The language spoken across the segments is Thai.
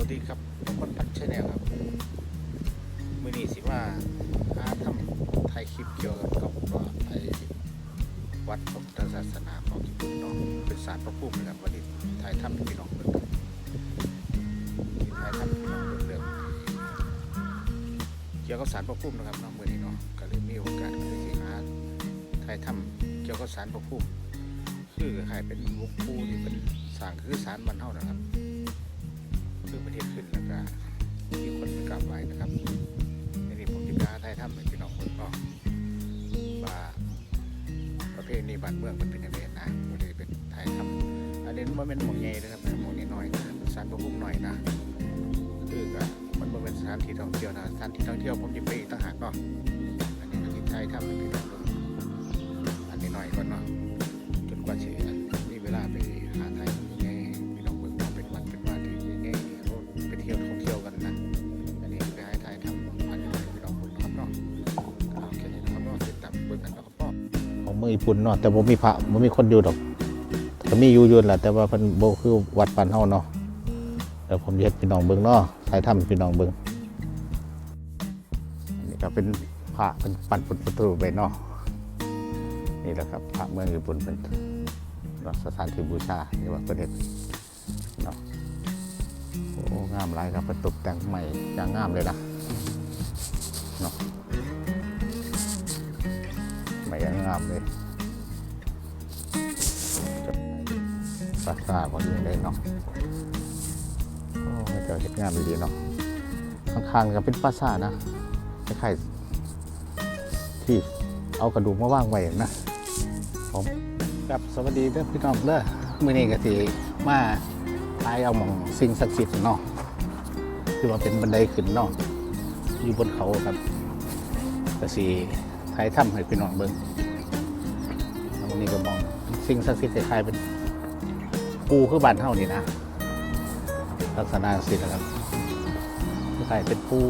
วัสดีครับคนพันชแนลครับ มือนี้สิว่าอาทำไทยคลิปเกี่ยวกับกับว่าไอวัดพระพุทธศาสนาของญี่ปุ่นเนาะเป็นศาสตร์พระภูมินะครับวันนี้ไทยทำพี่น้องเบิ่งครับที่ไทยทำพี่น้องเบิ่งเรื่องเกี่ยวกับศาสตร์พระภูมินะครับน้องมือนี้เนาะก็เลยมีโอกาสก็เลยสิหาไทยทำเกี่ยวกับศาลพระภูมิคือใคล้ายๆเป็นวงปูที่เป็นสร้างคือศาลบรรเทานะครับ คือประเทศขึ้นแล้วก็มีคนไปกราบไหว้นะครับในนี้ผมจะพาไทยทำให้พี่น้องเมืองก็ว่าประเพณีบ้านเมืองมันเป็นยังไงนะวันนี้เป็นไทยทำอันนี้มันเป็นหมองใหญ่นะครับหมองน้อยนะสานประพุ่มหน่อยนะคือก็มันเป็นสถานที่ท่องเที่ยวนะสถานที่ท่องเที่ยวผมจะไปอีกต่างหากเนาะอันนี้ก็ที่ไทยทำให้พี่น้องเบิ่งอันนี้หน่อยก่อนเนาะจนกว่าจะมีเวลาไป มืองญี่ปุ่นเนาะแต่บ่มีพระบ่มีคนอยู่ดอกก็มีอยู่ยู่แหละแต่ว่าเพิ่นบ่คือวัดปานเฮาเนาะเดี๋ยวผมเฮ็ดพี่น้องเบิ่งเนาะถ่ายทำพี่น้องเบิ่งอันนี้ก็เป็นพระเป็นปั้นพุทธประตูไปเนาะนี่แหละครับพระเมืองญี่ปุ่นเป็นเนาสถานที่บูชาที่ว่าประเทศเนาะโอ้งามหลายครับเพิ่นตกแต่งใหม่อย่างงามเลยนะเนาะ ไม่ยังงามเลยปราสาทพอดีเลยเนาะโอ้ไม่เจอเห็ดงามดีเนาะข้างๆก็เป็นปราสาทนะคล้ายๆที่เอากระดูกมาว่างไว้นะผมครับสวัสดีเด้อพี่น้องเด้อมื้อนี้ก็สิมาทายเอาหมองสิ่งศักดิ์สิทธิ์เนาะที่ว่าเป็นบันไดขึ้นเนาะอยู่บนเขาครับก็สิ ทายถ้ำให้พี่น้องเบิ่งแล้ววันนี้ก็มองสิ่งศักดิ์สิทธิ์คล้ายๆเป็นปูคือบ้านเท่านี่นะ ลักษณะสินะครับคล้ายเป็นปู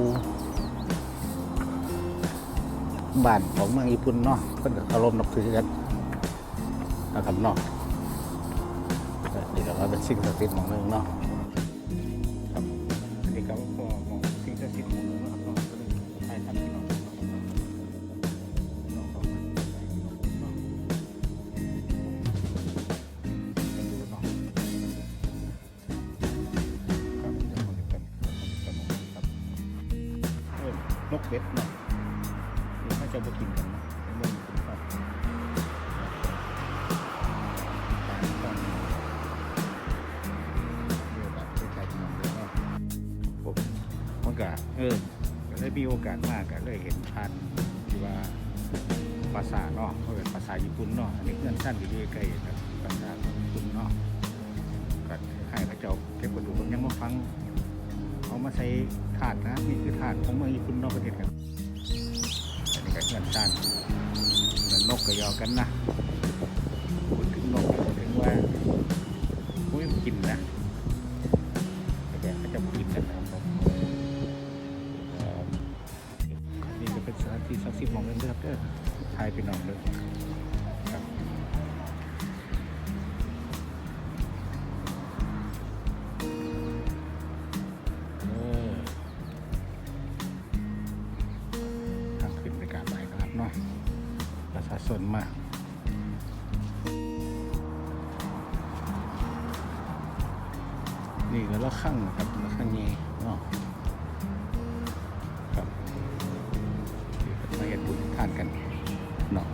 บ้านของเมืองญี่ปุ่นเนาะเพิ่นก็เคารพนับถือกันนะครับเนาะนี่ก็ว่าเป็นสิ่งศักดิ์สิทธิ์ของเมืองเนาะ กเบ็ดเนาะนี่ถ้าจะมากินกันนะมันเป็นครับผมมันก็เออก็ได้มีโอกาสมากก็เลยเห็นพันที่ว่าภาษาเนาะเขาเป็นภาษาญี่ปุ่นเนาะอันนี้เพื่อนสั้นที่อยู่ใกล้ๆครับภาษาญี่ปุ่นเนาะก็ให้พระเจ้าเก็บกระดูกผมยังมาฟัง เอามาใช้ถาดนะนี่คือถาดของเมืองญี่ปุ่นนอกประเทศครับอันนี้ก็เงินซ่านเงินนกก็ยอกันนะพูดถึงนกพูดถึงว่าอุ้ยมันกินนะแต่แกก็จะกินกันนะครับนี่จะเป็นสถานที่ศักดิ์สิทธิ์ของเมืองเลือกเด้อทายพี่น้องเลย สะชาชนมากนี่ก็ละข้างนะครับละข้างนี้เนาะครับที่เพิ่นมาเห็นบุญทานกันเนาะ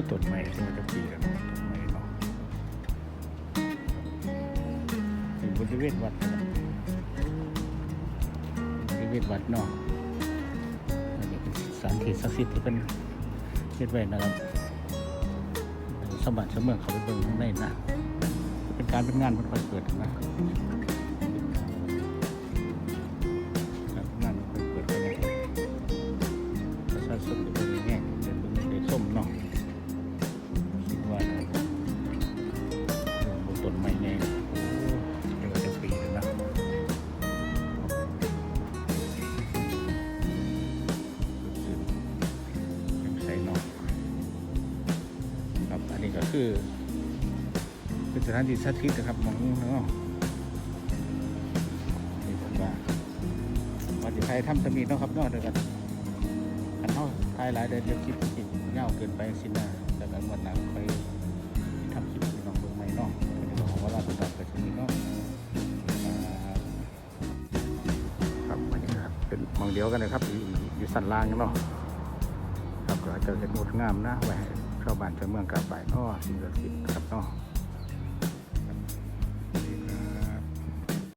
ก็ต้นไม้ที่มันจะปีแล้วเนาะต้นไม้เนาะอยู่บริเวณวัดบริเวณวัดเนาะอันนี้เป็นสานที่ศักดิ์สิทธิ์ที่เป็นเฮ็ดไว้นะครับสมบัติเสมอเขาไปเบิ่งข้างในนะ เป็นการเป็นงานมันค่อยเกิดนะ นนี้ก็คือ เป็นสถานที่สาธิตนะครับมองนี้เนาะนี่ผมว่าวันที่ไทยทำสมีเนาะครับเนาะเดี๋ยวกันอันเท่าไทยหลายเดือนเดียวคิดคิดเงาเกินไปสินะแต่กันวันหลังไปทำคลิปให้น้องเบิ่งใหม่เนาะเป็นเรื่องของเวลาตลอดไปชนีเนาะอ่าครับวันนี้ครับเป็นมองเดียวกันเลยครับอยู่อยู่สันล่างเนาะครับก็จะเห็นงดงามนะไว้ ให้าบ้านไปเมืองกลับไปเนาะสิ่งศักดิ์สิทธิ์ครับเนาะ